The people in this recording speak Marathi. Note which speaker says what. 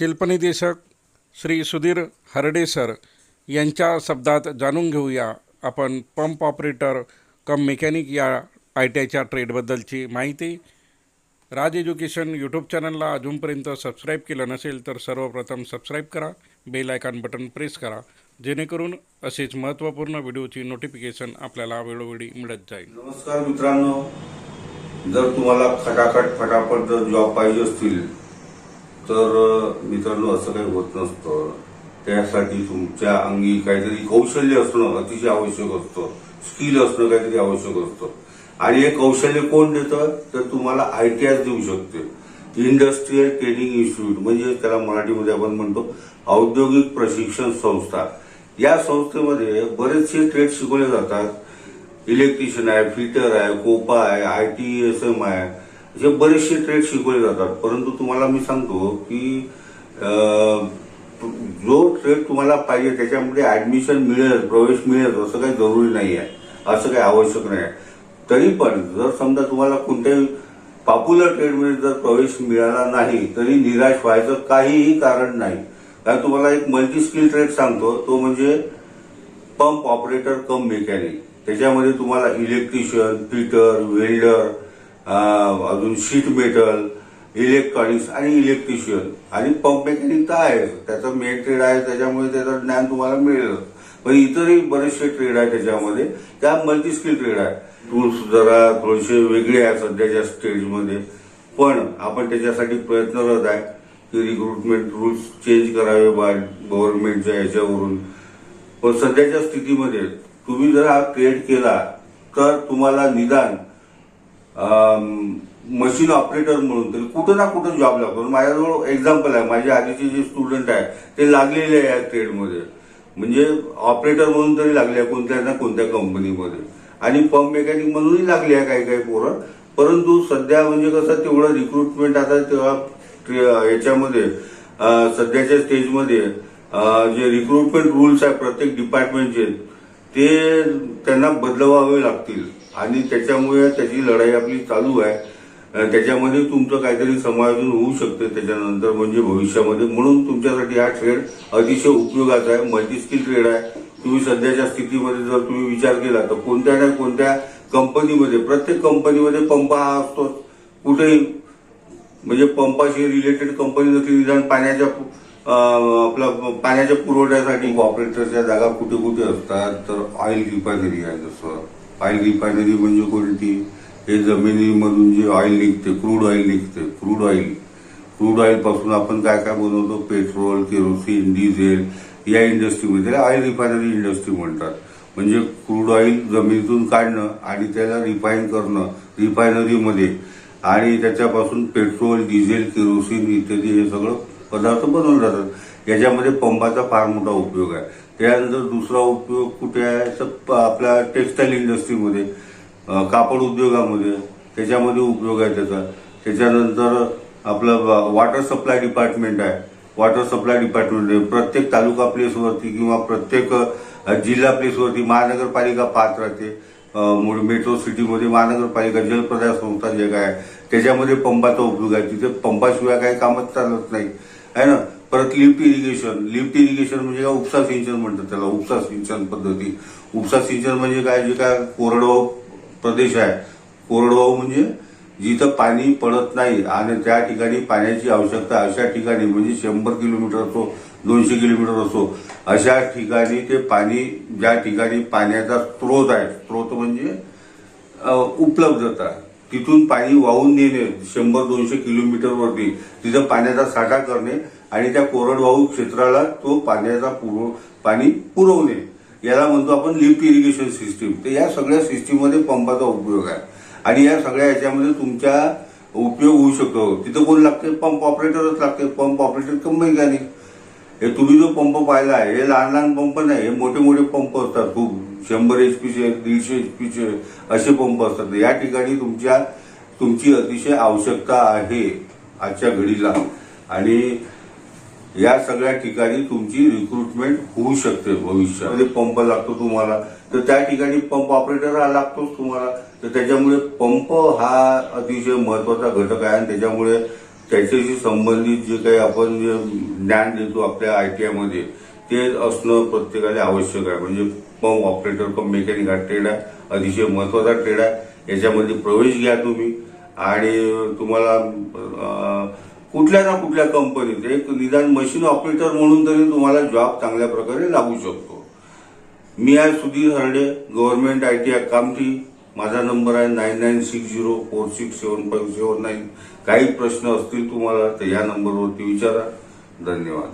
Speaker 1: शिल्पनिदेशक श्री सुधीर हरडे सर यांच्या शब्दात जाणून घेऊया आपण पंप ऑपरेटर कम मेकॅनिक या आय टी आयच्या ट्रेडबद्दलची माहिती. राज एज्युकेशन यूट्यूब चॅनलला अजूनपर्यंत सबस्क्राईब केलं नसेल तर सर्वप्रथम सबस्क्राईब करा बेल आयकॉन बटन प्रेस करा जेणेकरून असेच महत्त्वपूर्ण व्हिडिओची नोटिफिकेशन आपल्याला वेळोवेळी मिळत जाईल.
Speaker 2: नमस्कार मित्रांनो. जर तुम्हाला खटाखट फटाफट जर जॉब पाहिजे असतील तर मित्रांनो असं काही होत नसतं. त्यासाठी तुमच्या अंगी काहीतरी कौशल्य असणं अतिशय आवश्यक असतं. स्किल असणं काहीतरी आवश्यक असतं. आणि हे कौशल्य कोण देतं? तर तुम्हाला आय टी आय देऊ शकते. इंडस्ट्रीयल ट्रेनिंग इन्स्टिट्यूट म्हणजे त्याला मराठीमध्ये आपण म्हणतो औद्योगिक प्रशिक्षण संस्था. या संस्थेमध्ये बरेचसे ट्रेड शिकवले जातात. इलेक्ट्रिशियन आहे फिटर आहे कोपा आहे आय टी एस एम आहे. हे बरेचसे ट्रेड शिकवले जातात. परंतु तुम्हाला मी सांगतो की जो ट्रेड तुम्हाला पाहिजे त्याच्यामध्ये ऍडमिशन मिळेल प्रवेश मिळेल असं काही जरुरी नाही आहे असं काही आवश्यक नाही आहे तरी पण जर समजा तुम्हाला कोणत्याही पॉप्युलर ट्रेडमध्ये जर प्रवेश मिळाला नाही तरी निराश व्हायचं काहीही कारण नाही. कारण तुम्हाला एक मल्टी स्किल ट्रेड सांगतो तो म्हणजे पंप ऑपरेटर कम मेकॅनिक त्याच्यामध्ये तुम्हाला इलेक्ट्रिशियन फिटर वेल्डर अजून शीट मेटल इलेक्ट्रॉनिक्स आणि इलेक्ट्रिशियन आणि पंप मेकॅनिक तर आहे त्याचं मेन ट्रेड आहे त्याच्यामुळे त्याचं ज्ञान तुम्हाला मिळेल पण इतरही बरेचसे ट्रेड आहे त्याच्यामध्ये. त्या मल्टी स्किल ट्रेड आहे. टूल्स जरा थोडेसे वेगळे आहे सध्याच्या स्टेजमध्ये पण आपण त्याच्यासाठी प्रयत्नरत आहे की रिक्रुटमेंट रूल्स चेंज करावे बा गव्हर्नमेंटच्या याच्यावरून. पण सध्याच्या स्थितीमध्ये तुम्ही जर हा ट्रेड केला तर तुम्हाला निदान मशीन ऑपरेटर म्हणून तरी कुठं ना कुठं जॉब लागतो. माझ्याजवळ एक्झाम्पल आहे. माझे आधीचे जे स्टुडंट आहे ते लागलेले आहे या ट्रेडमध्ये म्हणजे ऑपरेटर म्हणून तरी लागले आहे कोणत्या ना कोणत्या कंपनीमध्ये आणि पंप मेकॅनिक म्हणूनही लागले आहे काही काही पोरं. परंतु सध्या म्हणजे कसं तेवढं रिक्रुटमेंट आता तेव्हा याच्यामध्ये सध्याच्या स्टेजमध्ये जे रिक्रुटमेंट रूल्स आहे प्रत्येक डिपार्टमेंटचे ते त्यांना बदलवावे लागतील. आणि त्याच्यामुळे त्याची लढाई आपली चालू आहे. त्याच्यामध्ये तुमचं काहीतरी समायोजन होऊ शकते त्याच्यानंतर म्हणजे भविष्यामध्ये. म्हणून तुमच्यासाठी हा ट्रेड अतिशय उपयोगाचा आहे. मल्टी स्किल ट्रेड आहे. तुम्ही सध्याच्या स्थितीमध्ये जर तुम्ही विचार केला तर कोणत्या ना कोणत्या कंपनीमध्ये प्रत्येक कंपनीमध्ये पंप हा असतो कुठेही म्हणजे पंपाशी रिलेटेड कंपनी नसली निदान पाण्याच्या आपला पाण्याच्या पुरवठ्यासाठी ऑपरेटरच्या जागा कुठे कुठे असतात? तर ऑइल रिफायनरी आहे जसं ऑइल रिफायनरी म्हणजे कोणती? हे जमिनीमधून जे ऑइल निघते क्रूड ऑइल निघते क्रूड ऑइल क्रूड ऑइलपासून आपण काय काय बनवतो? पेट्रोल केरोसिन डिझेल या इंडस्ट्रीमध्ये त्याला ऑइल रिफायनरी इंडस्ट्री म्हणतात. म्हणजे क्रूड ऑइल जमिनीतून काढणं आणि त्याला रिफाईन करणं रिफायनरीमध्ये आणि त्याच्यापासून पेट्रोल डिझेल केरोसिन इत्यादी हे सगळं पदार्थ बनवले जातात याच्यामध्ये पंपाचा फार मोठा उपयोग आहे. त्यानंतर दुसरा उपयोग कुठे आहे? तर आपल्या टेक्स्टाईल इंडस्ट्रीमध्ये कापड उद्योगामध्ये त्याच्यामध्ये उपयोग आहे त्याचा. त्याच्यानंतर आपलं वॉटर सप्लाय डिपार्टमेंट आहे. वॉटर सप्लाय डिपार्टमेंट प्रत्येक तालुका प्लेसवरती किंवा प्रत्येक जिल्हा प्लेसवरती महानगरपालिका पाहत राहते. मूळ मेट्रो सिटीमध्ये महानगरपालिका जलप्रदाय संस्था जे काय आहे, त्याच्यामध्ये पंपाचा उपयोग आहे. तिथे पंपाशिवाय काही कामच चालत नाही. आहे ना? परत लिफ्ट इरिगेशन लिफ्ट इरिगेशन म्हणजे काय? उपसा सिंचन म्हणतात त्याला. उपसा सिंचन पद्धती. उपसा सिंचन म्हणजे काय? जे काय कोरडवाहू प्रदेश आहे. कोरडवाहू म्हणजे जिथं पाणी पडत नाही आणि त्या ठिकाणी पाण्याची आवश्यकता अशा ठिकाणी म्हणजे शंभर किलोमीटर असो दोनशे किलोमीटर असो अशा ठिकाणी ते पाणी ज्या ठिकाणी पाण्याचा स्रोत आहे स्रोत म्हणजे उपलब्धता. तिथून पाणी वाहून नेणे शंभर दोनशे किलोमीटरवरती तिथं पाण्याचा साठा करणे आणि त्या कोरडवाहू क्षेत्राला तो पाण्याचा पुरव पाणी पुरवणे. याला म्हणतो आपण लिफ्ट इरिगेशन सिस्टीम. तर या सगळ्या सिस्टीममध्ये पंपाचा उपयोग आहे. आणि या सगळ्या याच्यामध्ये तुमच्या उपयोग होऊ शकतो. तिथं कोण लागते? पंप ऑपरेटरच लागते. पंप ऑपरेटर कमी का नाही? हे तुम्ही जो पंप पाहिला आहे हे लहान लहान पंप नाही हे मोठे मोठे पंप असतात खूप. शंभर एच पीचे दीडशे एच पीचे असे पंप असतात. या ठिकाणी तुमच्या तुमची अतिशय आवश्यकता आहे आजच्या घडीला. आणि या सगळ्या ठिकाणी तुमची रिक्रुटमेंट होऊ शकते भविष्यामध्ये म्हणजे पंप लागतो तुम्हाला तर त्या ठिकाणी पंप ऑपरेटर हा लागतोच तुम्हाला. तर त्याच्यामुळे पंप हा अतिशय महत्त्वाचा घटक आहे. आणि त्याच्यामुळे त्याच्याशी संबंधित जे काही आपण जे ज्ञान देतो आपल्या आय टी आयमध्ये ते असणं प्रत्येकाला आवश्यक आहे. म्हणजे पंप ऑपरेटर कम मेकॅनिक हा ट्रेड आहे. अतिशय महत्त्वाचा ट्रेड आहे. याच्यामध्ये प्रवेश घ्या तुम्ही. आणि तुम्हाला कुठल्या ना कुठल्या कंपनीत एक निदान मशीन ऑपरेटर म्हणून तरी तुम्हाला जॉब चांगल्या प्रकारे लागू शकतो. मी आहे Sudhir Harde government I T I Kamthi माझा नंबर आहे nine nine six zero four six seven five seven nine काही प्रश्न असतील तुम्हाला तर या नंबरवरती विचारा. धन्यवाद.